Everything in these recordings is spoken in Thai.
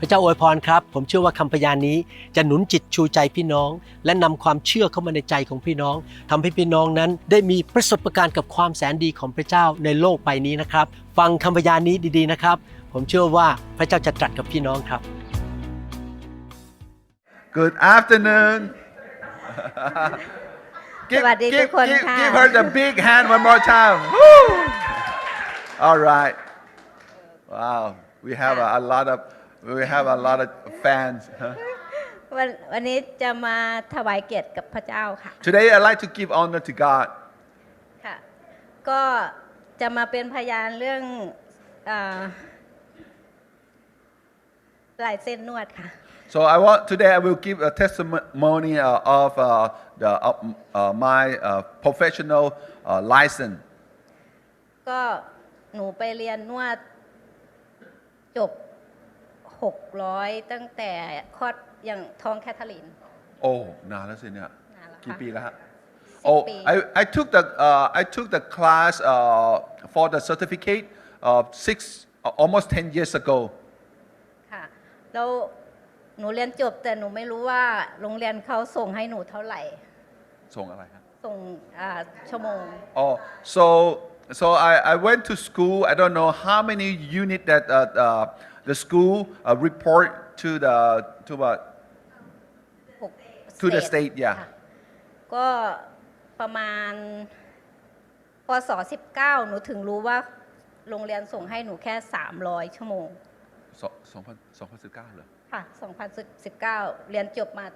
พระเจ้าอวยพรครับ ผมเชื่อว่าคำพยานนี้จะหนุนจิตชูใจพี่น้อง และนำความเชื่อเข้ามาในใจของพี่น้องทำให้พี่น้องนั้นได้มีประสบการณ์กับความแสนดีของพระเจ้าในโลกใบนี้นะครับ ฟังคำพยานนี้ดีๆนะครับ ผมเชื่อว่าพระเจ้าจะตรัสกับพี่น้องครับ Good afternoon. สวัสดีทุกคน give, ค่ะ give her the big hand one more time. Woo! All right. Wow. We have a, a lot of we have a lot of fans. huh? วันวันนี้จะมาถวายเกียรติกับพระเจ้าค่ะ Today I'd like to give honor to God. ค่ะ ก็จะมาเป็นพยานเรื่องอาลายเส้นนวดค่ะ So I want today I will give a testimony uh, of uh, the uh, uh, my uh, professional uh, license. ก็หนูไปเรียนนวดจบ 600 ตั้งแต่คลอดอย่างท้องแคทเธอรีน Oh, นานแล้วสิเนี่ย นานแล้วค่ะกี่ปีแล้วฮะสิบ Oh, ปี I, I took the uh, I took the class uh, for the certificate uh, six uh, almost ten years ago. ค่ะ แล้วหนูเรียนจบแต่หนูไม่รู้ว่าโรงเรียนเขาส่งให้หนูเท่าไหร่ ส่งอะไรฮะ ส่งอ่าชั่วโมง Oh, so so I, I went to school. I don't know how many unit that uh, uh, the school uh, report to the to what หก To the state, yeah. ค่ะก็ประมาณพศ19 หนูถึงรู้ว่าโรงเรียนส่งให้หนูแค่ 300 ชั่วโมง สองสองพันสองพันสิบเก้าเหรอค่ะ 2019 เรียนจบมา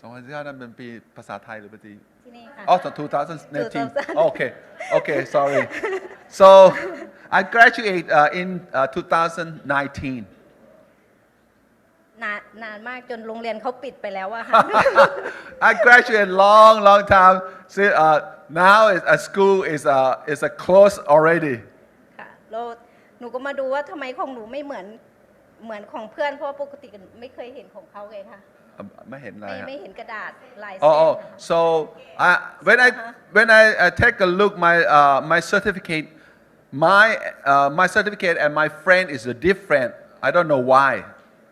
สองพันสิบเก้านั่นเป็นปีภาษาไทยหรือภาษาที่นี่ค่ะ Oh, so 2019. 2000. Oh, okay, okay, sorry. So I graduate uh, in uh, 2019. นานนานมากจนโรงเรียนเขาปิดไปแล้วอะค่ะ I graduated long, long time. So, uh, now is, a school is uh, is a close already. ค่ะแล้วหนูก็มาดูว่าทำไมของหนูไม่เหมือนเหมือนของเพื่อนเพราะว่าปกติไม่เคยเห็นของเขาเลยค่ะ Uh, ไม่เห็นอะไรไม่ฮะไม่เห็นกระดาษลายเส้น Oh, oh, นะคะ so I, when I when I, uh take a look my uh, my certificate, my uh, my certificate and my friend is different. I don't know why.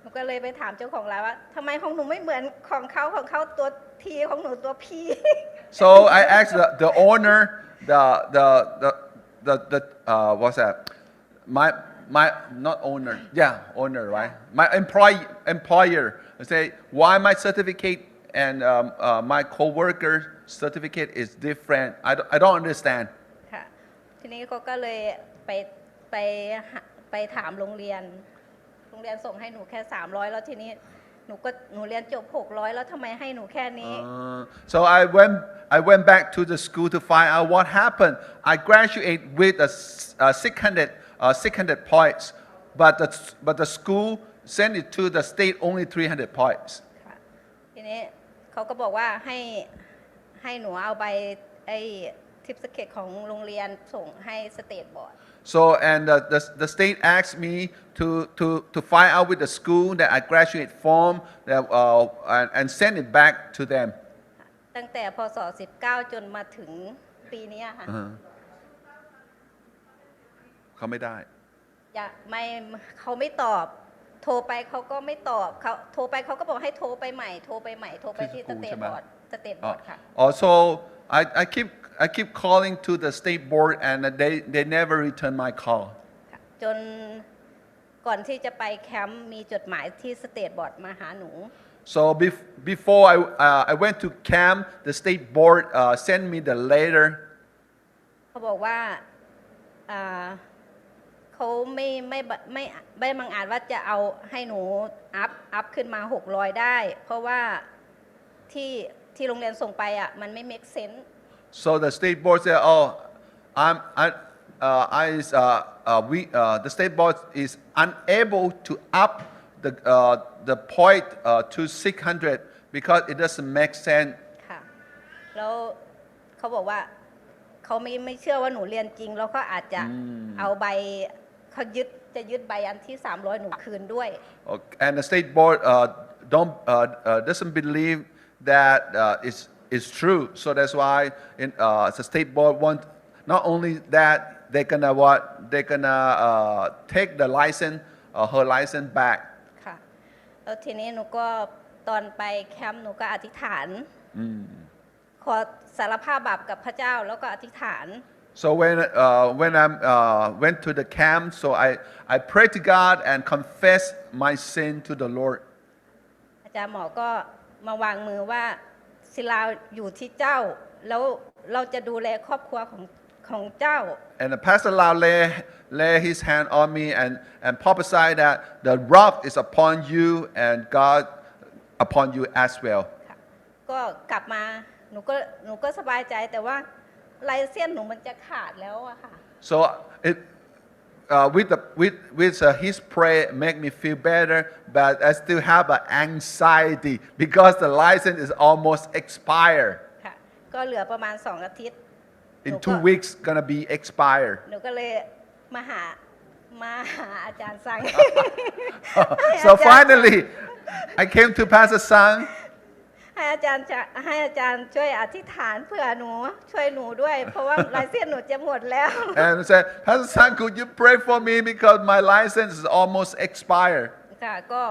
หนูก็เลยไปถามเจ้าของร้านว่าทำไมของหนูไม่เหมือนของเขาของเขาตัวทีของหนูตัวพี So I asked the, the owner, the the the the, the uh, what's that? My my not owner, yeah, owner, right? My employee employer. I say why my certificate and um, uh, my coworker certificate is different. I don't, I don't understand. ค่ะทีนี้เขาก็เลยไปไปหาไปถามโรงเรียน โรงเรียนส่งให้หนูแค่ 300 แล้วทีนี้หนูก็หนูเรียนจบ 600 แล้วทำไมให้หนูแค่นี้ Uh, so I went I went back to the school to find out what happened. I graduate with a, s- uh, 600 uh, 600 points, but the but the school sent it to the state only 300 points. ค่ะทีนี้เขาก็บอกว่าให้ให้หนูเอาใบไอ้ ทิปสเกตของโรงเรียนส่งให้สเตทบอร์ด So and the, the, the state asked me to, to, to find out with the school that I graduate from that, uh, and, and send it back to them. ตั้งแต่พศ19 จนมาถึงปีเนี้ยค่ะเขาไม่ได้อยากไม่เขาไม่ตอบ โทรไปเขาก็ไม่ตอบเขาโทรไปเขาก็บอกให้โทรไปใหม่ โทรไปใหม่ โทรไปที่ที่สสกูลเตใช่ทไหมบอร์ดสเตทบอร์ดค่ะ Also, I, I keep I keep calling to the state board and they, they never return my call. ค่ะจนก่อนที่จะไปแคมป์มีจดหมายที่สเตทบอร์ดมาหาหนู So bef- before I, uh, I went to camp, the state board uh, sent me the letter. เขาบอกว่าอ่าเขาไม่ไม่บไม่ไม่บังอาจว่าจะเอาให้หนูอัพอัพขึ้นมา 600 ได้ เพราะว่าที่ที่โรงเรียนส่งไปอะมันไม่ make sense So the state board said, "Oh, I'm I, uh, I is, uh, uh, we uh, the state board is unable to up the uh, the point uh, to 600 because it doesn't make sense." ค่ะ แล้วเขาบอกว่าเขาไม่ไม่เชื่อว่าหนูเรียนจริง แล้วก็อาจจะเอาใบเขายึดจะยึดใบอันที่ 300 หนูคืนด้วย Okay, And the state board uh, don't uh, uh, doesn't believe that uh, it's, it's true. So that's why in, uh, the state board want not only that they're gonna what they're gonna uh, take the license uh, her license back. ค่ะ แล้วทีนี้หนูก็ตอนไปแคมป์หนูก็อธิษฐาน Mm. ขอสารภาพบาปกับพระเจ้าแล้วก็อธิษฐาน So when uh, when I uh, went to the camp, so I I prayed to God and confessed my sin to the Lord. อาจารย์หมอก็มาวางมือว่า ศิลาอยู่ที่เจ้า แล้วเราจะดูแลครอบครัวของของเจ้า And the pastor Lau lay, lay his hand on me and, and prophesied that the rock is upon you and God upon you as well. ค่ะก็กลับมาหนูก็หนูก็สบายใจแต่ว่าลายเส้นหนูมันจะขาดแล้วอะค่ะ So it, uh, with, the, with, with uh, his prayer make me feel better, but I still have an anxiety because the license is almost expired. ค่ะ ก็เหลือประมาณสองอาทิตย์ In No, two but- weeks, gonna be expired. หนูก็เลยมาหามาหาอาจารย์สัง so finally, I came to Pastor Sang ให้อาจารย์จะให้อาจารย์ช่วยอธิษฐานเพื่อหนูช่วยหนูด้วย เพราะว่าลายเส้นหนูจะหมดแล้ว and said, Pastor Sang, could you pray for me because my license is almost expired? ค่ะก็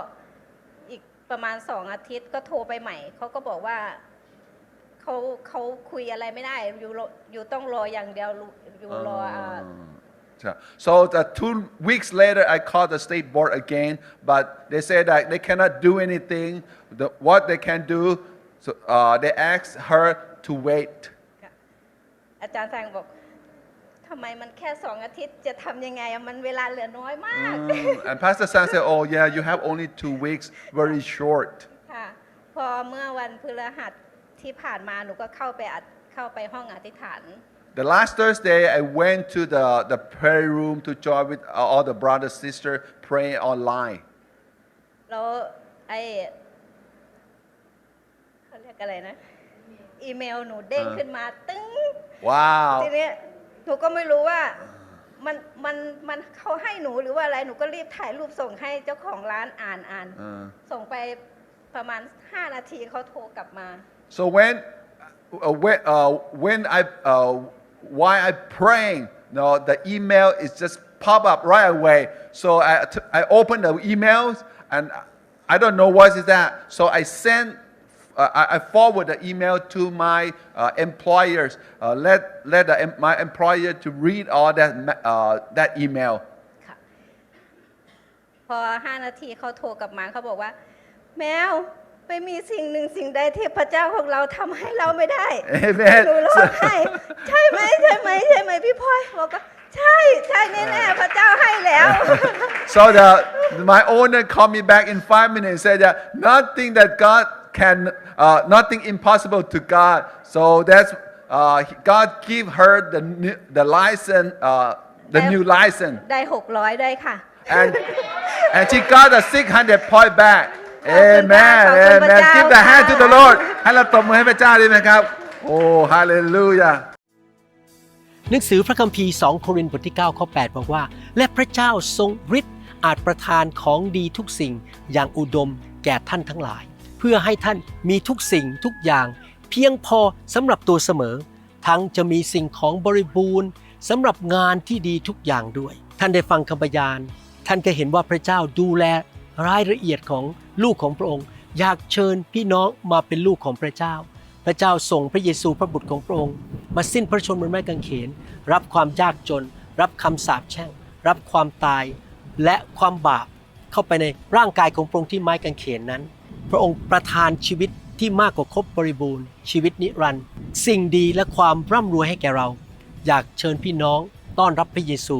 อีกประมาณสองอาทิตย์ก็โทรไปใหม่เขาก็บอกว่าเขาเขาคุยอะไรไม่ได้อยู่รออยู่ต้องรออย่างเดียวอยู่รออ่า Yeah. So the two weeks later, I called the state board again, but they said that they cannot do anything. The, what they can do, so uh, they asked her to wait. ค่ะอาจารย์สังบอกทำไมมันแค่สองอาทิตย์จะทำยังไงอะมันเวลาเหลือน้อยมาก Mm, and Pastor Sang said, "Oh yeah, you have only two weeks, very short." ค่ะพอเมื่อวันพฤหัสที่ผ่านมาหนูก็เข้าไปอัดเข้าไปห้องอธิษฐาน The last Thursday, I went to the, the prayer room to join with all the brothers sister praying online. แล้วไอเขาเรียก อะไรนะ อีเมลหนูเด้งอ่าขึ้นมา ตึ้ง Wow. ทีนี้หนูก็ไม่รู้ว่ามันมันมันเขาให้หนูหรือว่าอะไรหนูก็รีบถ่ายรูปส่งให้เจ้าของร้านอ่านอ่าน Uh, ส่งไปประมาณ 5 นาทีเขาโทรกลับมา So when, uh, when, uh, when I, uh, while I praying, no, the email is just pop up right away. So I, t- I open the emails and I don't know what is that. So I send, uh, I I forward the email to my uh, employers. Uh, let let the, em- my employer to read all that ma- uh, that email. ค่ะ พอ 5 นาทีเขาโทรกลับมาเขาบอกว่า แมวไม่มีสิ่งหนึ่งสิ่งใดที่พระเจ้าของเราทำให้เราไม่ได้ Amen. หนูร้องไห้ใช่ไหมใช่ไหมใช่ไหมพี่พลอยบอกว่าใช่ใช่แน่ๆพระเจ้าให้แล้ว So the my owner called me back in five minutes and said that nothing that God can, uh, nothing impossible to God. So that's uh, God give her the new, the license, uh, the And- new license, ได้600ได้ค่ะ and and she got a 600 point back. ขอบคุณค่ะ Amen. ขอบคุณพระ Amen. เจ้า Give the hand to the ค่ะ Lord. ให้เราตบมือให้พระเจ้าดีไหมครับ Oh, hallelujah. หนังสือพระคัมภีร์ 2 โครินธ์บทที่ 9 ข้อ 8 บอกว่า และพระเจ้าทรงฤทธิ์อาจประทานของดีทุกสิ่งอย่างอุดมแก่ท่านทั้งหลายเพื่อให้ท่านมีทุกสิ่งทุกอย่าง เพียงพอสำหรับตัวเสมอ ทั้งจะมีสิ่งของบริบูรณ์สำหรับงานที่ดีทุกอย่างด้วย ท่านได้ฟังคำพยาน ท่านก็เห็นว่าพระเจ้าดูแลรายละเอียดของลูกของพระองค์ อยากเชิญพี่น้องมาเป็นลูกของพระเจ้า พระเจ้าส่งพระเยซูพระบุตรของพระองค์ มาสิ้นพระชนม์บนไม้กางเขน รับความยากจน รับคำสาปแช่ง รับความตายและความบาปเข้าไปในร่างกายของพระองค์ที่ไม้กางเขนนั้น พระองค์ประทานชีวิตที่มากกว่าครบบริบูรณ์ ชีวิตนิรันดร์สิ่งดีและความร่ำรวยให้แก่เรา อยากเชิญพี่น้องต้อนรับพระเยซู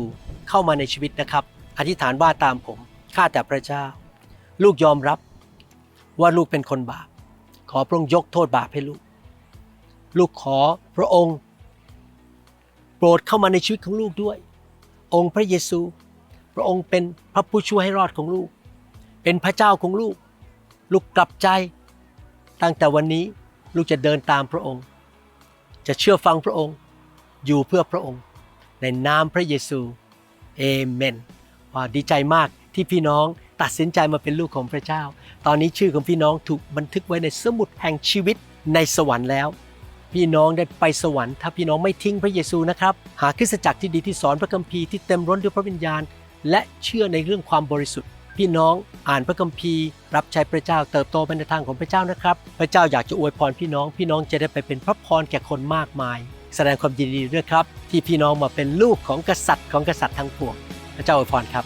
เข้ามาในชีวิตนะครับ อธิษฐานว่าตามผมข้าแต่พระเจ้า ลูกยอมรับว่าลูกเป็นคนบาป ขอพระองค์ยกโทษบาปให้ลูก ลูกขอพระองค์ โปรดเข้ามาในชีวิตของลูกด้วย องค์พระเยซู พระองค์เป็นพระผู้ช่วยให้รอดของลูก เป็นพระเจ้าของลูก ลูกกลับใจ ตั้งแต่วันนี้ลูกจะเดินตามพระองค์ จะเชื่อฟังพระองค์ อยู่เพื่อพระองค์ ในนามพระเยซูเอเมนว่าดีใจมากที่พี่น้องตัดสินใจมาเป็นลูกของพระเจ้า ตอนนี้ชื่อของพี่น้องถูกบันทึกไว้ในสมุดแห่งชีวิตในสวรรค์แล้ว พี่น้องได้ไปสวรรค์ถ้าพี่น้องไม่ทิ้งพระเยซูนะครับ หาคริสตจักรที่ดีที่สอนพระคัมภีร์ที่เต็มร้นด้วยพระวิญญาณ และเชื่อในเรื่องความบริสุทธิ์ พี่น้องอ่านพระคัมภีร์ รับใช้พระเจ้าเติบโตไปในทางของพระเจ้านะครับ พระเจ้าอยากจะอวยพรพี่น้อง พี่น้องจะได้ไปเป็นพระพรแก่คนมากมาย แสดงความยินดีด้วยครับ ที่พี่น้องมาเป็นลูกของกษัตริย์ของกษัตริย์ทั้งปวง พระเจ้าอวยพรครับ